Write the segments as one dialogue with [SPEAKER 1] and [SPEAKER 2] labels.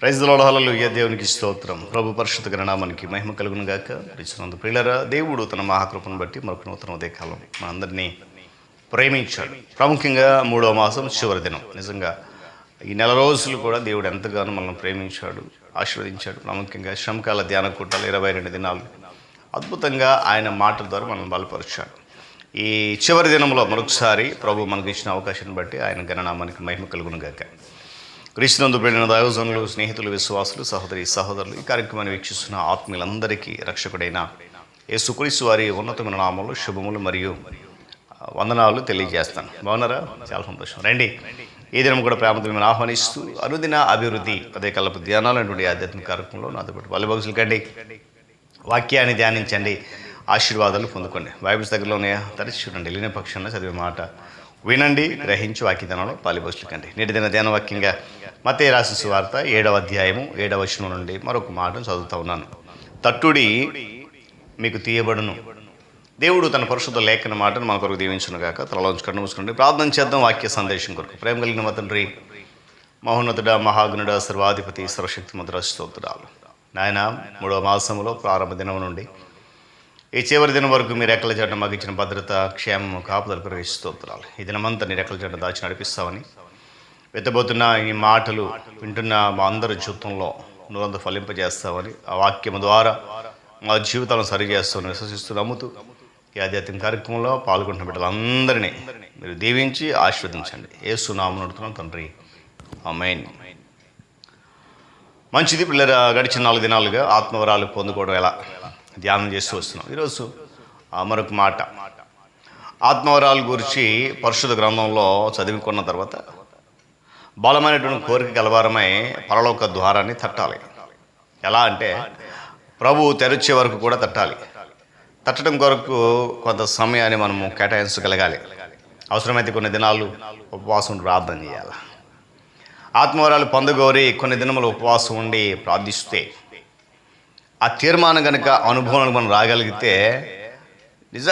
[SPEAKER 1] Praise లోడహలలో ఏ దేవునికి స్తోత్రం. ప్రభు పరిశుద్ధ గణనామానికి మహిమ కలుగును గాక. ఇచ్చినందు ప్రియులరా దేవుడు తన మహాకృపను బట్టి మరొక నూతన ఉదయకాలం మనందరినీ ప్రేమించాడు. ప్రాముఖ్యంగా మూడవ మాసం చివరి దినం. నిజంగా ఈ నెల రోజులు కూడా దేవుడు ఎంతగానో మనల్ని ప్రేమించాడు ఆశీర్వదించాడు. ప్రాముఖ్యంగా శ్రమకాల ధ్యాన కూటాలు ఇరవై రెండు దినాలు అద్భుతంగా ఆయన మాటల ద్వారా మనం బలపరిచాడు. ఈ చివరి దినంలో మరొకసారి ప్రభు మనకు ఇచ్చిన అవకాశాన్ని బట్టి ఆయన గణనామానికి మహిమ కలుగును గాక. క్రీస్తునందు పెళ్ళిన దైవజనులు స్నేహితులు విశ్వాసులు సహోదరి సహోదరులు ఈ కార్యక్రమాన్ని వీక్షిస్తున్న ఆత్మీయులందరికీ రక్షకుడైన యేసుక్రీస్తు వారి ఉన్నతమైన నామములు శుభములు మరియు వందనాలు తెలియజేస్తాను. బాగున్నారా? చాలా సంతోషం. రండి. ఈ దినం కూడా ప్రేమతో మిమ్మల్ని ఆహ్వానిస్తూ అనుదిన అభివృద్ధి అదే కలప ధ్యానాలు అటువంటి ఆధ్యాత్మిక కార్యక్రమంలో నాతో పాటు బలిబగుసులు కండి. వాక్యాన్ని ధ్యానించండి. ఆశీర్వాదాలు పొందుకోండి. బైబిల్స్ దగ్గరలోనే తరచి చూడండి. లేని పక్షంలో చదివే మాట వినండి గ్రహించి వాక్యదానంలో పాలిపోసులు కండి. నేటి దిన ధ్యాన వాక్యంగా మతే రాసిన సువార్త ఏడవ అధ్యాయము ఏడవ వచనం నుండి మరొక మాటను చదువుతా ఉన్నాను. తట్టుడి మీకు తీయబడును. దేవుడు తన పరిశుద్ధ లేఖన మాటను మన కొరకు దీవించును గాక. తలలోంచుకొని కన్ను ప్రార్థన చేద్దాం వాక్య సందేశం కొరకు. ప్రేమ కలిగిన మతండ్రి తండ్రి మహోన్నతుడ మహాగుణుడ సర్వాధిపతి సర్వశక్తి ముద్ర స్తోత్రాలు. నాయన మూడవ మాసములో ప్రారంభ దినం నుండి ఈ చివరి దినం వరకు మీరు రెక్కల చేయడం మాకు ఇచ్చిన భద్రత క్షేమము కాపుదల ప్రవేశిస్తోత్రాలు ఈ దినమంతా నీ రెక్కల చేయడం దాచి నడిపిస్తామని వెతబోతున్న ఈ మాటలు వింటున్న మా అందరి జీవితంలో నువ్వంత ఫలింపజేస్తామని ఆ వాక్యం ద్వారా మా జీవితాలను సరిచేస్తామని విశ్వసిస్తూ నమ్ముతూ ఈ ఆధ్యాత్మిక కార్యక్రమంలో పాల్గొంటున్న బిడ్డలందరినీ మీరు దీవించి ఆశీర్వదించండి. ఏ సునామను అడుగుతున్నాం తండ్రి. అమైన్ మంచిది పిల్లల గడిచిన నాలుగు దినాలుగా ఆత్మవరాలు పొందుకోవడం ఎలా? ధ్యానం చేస్తూ వస్తున్నాం. ఈరోజు మరొక మాట. ఆత్మవరాల గురించి పరిశుద్ధ గ్రంథంలో చదువుకున్న తర్వాత బలమైనటువంటి కోరిక గలవారమై పరలోక ద్వారాన్ని తట్టాలి. ఎలా అంటే ప్రభు తెరిచే వరకు కూడా తట్టాలి. తట్టడం కొరకు కొంత సమయాన్ని మనము కేటాయించగలగాలి. అవసరమైతే కొన్ని దినాలు ఉపవాసం ప్రార్థన చేయాలి. ఆత్మవరాలు పొందగోరి కొన్ని దినములు ఉపవాసం ఉండి ప్రార్థిస్తే ఆ తీర్మానం కనుక అనుభవానికి మనం రాగలిగితే నిజ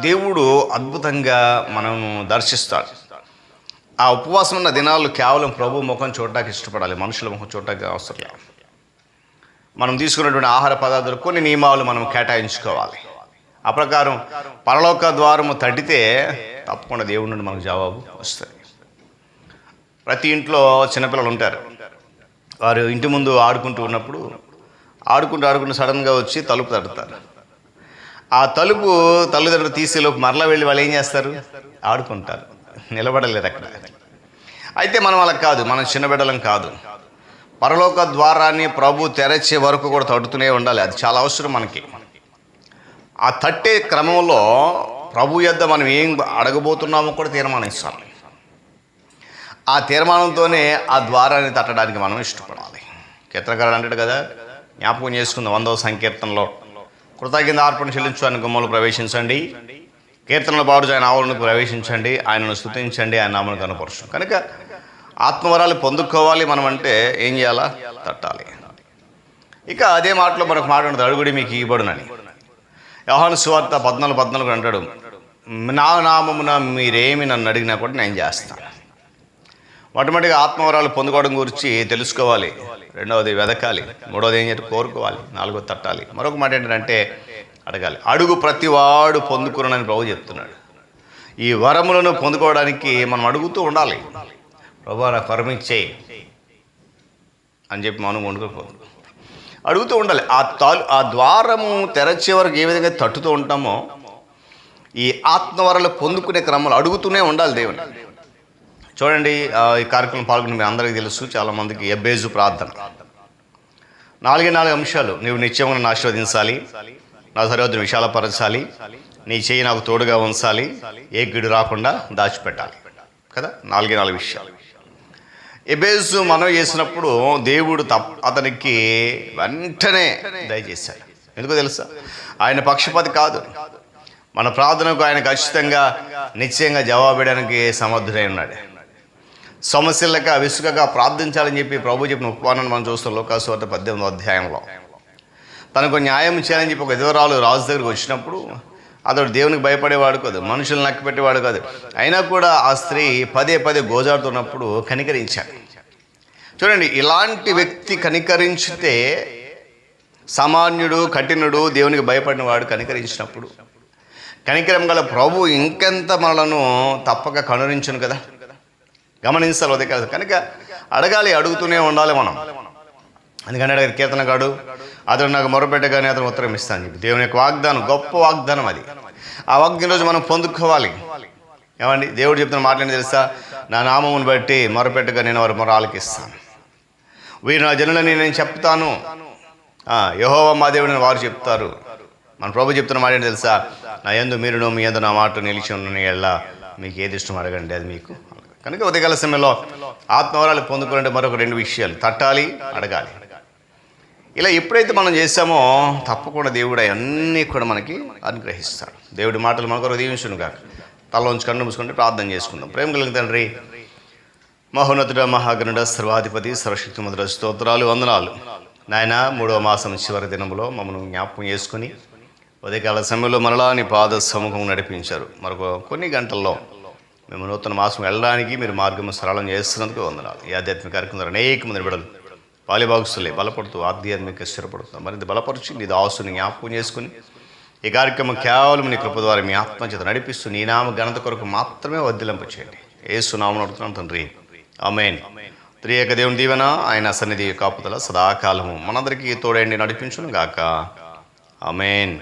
[SPEAKER 1] దేవుడు అద్భుతంగా మనము దర్శిస్తాడు. ఆ ఉపవాసం ఉన్న దినాలు కేవలం ప్రభు ముఖం చూడటానికి ఇష్టపడాలి. మనుషుల ముఖం చూడటానికి అవసరం మనం తీసుకున్నటువంటి ఆహార పదార్థాలు కొన్ని నియమాలు మనం కేటాయించుకోవాలి. ఆ ప్రకారం పరలోక ద్వారము తడితే తప్పకుండా దేవుడి నుండి మనకు జవాబు వస్తుంది. ప్రతి ఇంట్లో చిన్నపిల్లలు ఉంటారు. వారు ఇంటి ముందు ఆడుకుంటూ ఉన్నప్పుడు ఆడుకుంటూ ఆడుకుంటూ సడన్గా వచ్చి తలుపు తడతారు. ఆ తలుపు తల్లిదండ్రులు తీసేలోపు మరలా వెళ్ళి వాళ్ళు ఏం చేస్తారు? ఆడుకుంటారు. నిలబడలేదు అక్కడ. అయితే మనం అలా కాదు మనం చిన్న బిడ్డలం కాదు. పరలోక ద్వారాన్ని ప్రభు తెరచే వరకు కూడా తట్టుతూనే ఉండాలి. అది చాలా అవసరం మనకి. ఆ తట్టే క్రమంలో ప్రభు యొద్ద మనం ఏం అడగబోతున్నామో కూడా తీర్మానిస్తాం ఆ తీర్మానంతోనే ఆ ద్వారాన్ని తట్టడానికి మనం ఇష్టపడాలి. కీర్తనకారుడు అంటాడు కదా జ్ఞాపకం చేసుకుందాం వందవ సంకీర్తనలో. కృతజ్ఞత అర్పణ చెల్లించు ఆయన గుమ్మలు ప్రవేశించండి. కీర్తనల బాడు ఆయన ఆవులను ప్రవేశించండి ఆయనను స్థుతించండి ఆయన నామను కనపరచు కనుక ఆత్మవరాలు పొందుకోవాలి మనం అంటే ఏం చేయాలా? తట్టాలి. ఇక అదే మాటలో మనకు మాట ఉంటుంది అడుగుడి మీకు ఇవ్వబడునని. యోహాను సువార్త పద్నాలుగు పద్నాలుగు అంటాడు నా నామమున మీరేమి నన్ను అడిగినా కూడా నేను చేస్తాను మొట్టమొదటిగా ఆత్మవరాలు పొందుకోవడం గురించి తెలుసుకోవాలి. రెండవది వెదకాలి. మూడవది ఏం చెప్పి కోరుకోవాలి. నాలుగవది తట్టాలి. మరొక మాట ఏంటంటే అడగాలి. అడుగు ప్రతివాడు పొందుకున్నానని ప్రభు చెప్తున్నాడు. ఈ వరములను పొందుకోవడానికి మనం అడుగుతూ ఉండాలి. ప్రభు నాకు వరం ఇచ్చే అని చెప్పి మనం వండుకోకూడదు. అడుగుతూ ఉండాలి. ఆ తాలు ఆ ద్వారము తెరచే వరకు ఏ విధంగా తట్టుతూ ఉంటామో ఈ ఆత్మవరలు పొందుకునే క్రమంలో అడుగుతూనే ఉండాలి దేవుని. చూడండి ఈ కార్యక్రమం పాల్గొని మీ అందరికీ తెలుసు చాలామందికి ఎబ్బేజు ప్రార్థన. నాలుగే నాలుగు అంశాలు. నీవు నిత్యంగా ఆశీర్వదించాలి. నా సరిహద్దును విశాలపరచాలి. నీ చేయి నాకు తోడుగా ఉంచాలి. ఏ గిడు రాకుండా దాచిపెట్టాలి. కదా? నాలుగే నాలుగు విషయాలు. ఎబేసు మనం చేసినప్పుడు దేవుడు తప్ అతనికి వెంటనే దయచేశాడు. ఎందుకో తెలుసా? ఆయన పక్షపాతి కాదు. మన ప్రార్థనకు ఆయన ఖచ్చితంగా నిశ్చయంగా జవాబేయడానికి సమర్థుడై ఉన్నాడు. సమస్యలక విసుగగా ప్రార్థించాలని చెప్పి ప్రభు చెప్పిన ఉపమానాన్ని మనం చూస్తాం లోకాసువార్త పద్దెనిమిదో అధ్యాయంలో. తనకు న్యాయం చేయాలని చెప్పి ఒక ఎదురాలు రాజు దగ్గరికి వచ్చినప్పుడు అతడు దేవునికి భయపడేవాడు కాదు మనుషులు నక్కి పెట్టేవాడు కాదు. అయినా కూడా ఆ స్త్రీ పదే పదే గోజాడుతున్నప్పుడు కనికరించాడు. చూడండి ఇలాంటి వ్యక్తి కనికరించితే సామాన్యుడు కఠినుడు దేవునికి భయపడిన వాడు కనికరించినప్పుడు కనికరం గల ప్రభు ఇంకెంత మనలను తప్పక కనురించను కదా? గమనించాలి అదే కాదు కనుక అడగాలి అడుగుతూనే ఉండాలి మనం. అందుకని అడిగారు కీర్తనగాడు అతను నాకు మొరపెట్టగానే అతను ఉత్తరం ఇస్తాను చెప్పి. దేవుని యొక్క వాగ్దానం గొప్ప వాగ్దానం అది. ఆ వాగ్దానం రోజు మనం పొందుకోవాలి. ఏమండి? దేవుడు చెప్తున్న మాటలు తెలుసా? నా నామమును బట్టి మొరపెట్టగా నేను వారి మొర ఆలకిస్తాను వీరు నా జనులని నేను చెప్తాను. యహోవ మా దేవుడిని వారు చెప్తారు. మన ప్రభు చెప్తున్న మాట ఏంటి తెలుసా? నా ఎందు మీరును మీ ఎందు నా మాట నిలిచి ఉన్న ఎళ్ళ మీకు ఏది ఇష్టం అడగండి అది మీకు కనుక ఉదయకాల సమయంలో ఆత్మవరాలు పొందుకోవాలంటే మరొక రెండు విషయాలు. తట్టాలి అడగాలి. ఇలా ఎప్పుడైతే మనం చేస్తామో తప్పకుండా దేవుడు అవన్నీ కూడా మనకి అనుగ్రహిస్తాడు. దేవుడి మాటలు మనకు దీవించును కాక తలలోంచి కన్ను మూసుకుంటే ప్రార్థన చేసుకుందాం. ప్రేమ కలిగిన తండ్రి మహోన్నతుడ మహాగణుడ సర్వాధిపతి సర్వశక్తి మధుర స్తోత్రాలు వందనాలు. నాయన మూడవ మాసం చివరి దినంలో మమ్మల్ని జ్ఞాపకం చేసుకుని ఉదయకాల సమయంలో మరలా నీ పాద సముఖం నడిపించారు. మరొక కొన్ని గంటల్లో మేము నూతన మాసం వెళ్ళడానికి మీరు మార్గం సరళం చేస్తున్నందుకు వందనాలు. ఈ ఆధ్యాత్మిక కార్యక్రమం అనేక మంది బిడలు పాలిభాగస్తులే బలపడుతూ ఆధ్యాత్మిక స్థిరపడుతుంది మరింత బలపరిచి నీ దాసుని జ్ఞాపకం చేసుకుని ఈ కార్యక్రమం కేవలం నీ కృప ద్వారా మీ ఆత్మచేత నడిపిస్తూ నీ నామ ఘనత కొరకు మాత్రమే వర్ధిలింప చేయండి. ఏ సునామను అడుగుతున్నాం తండ్రి. అమేన్ త్రియేక దేవుని దీవెన ఆయన సన్నిధి కాపుదల సదాకాలము. మనందరికీ తోడండి నడిపించును గాక అమేన్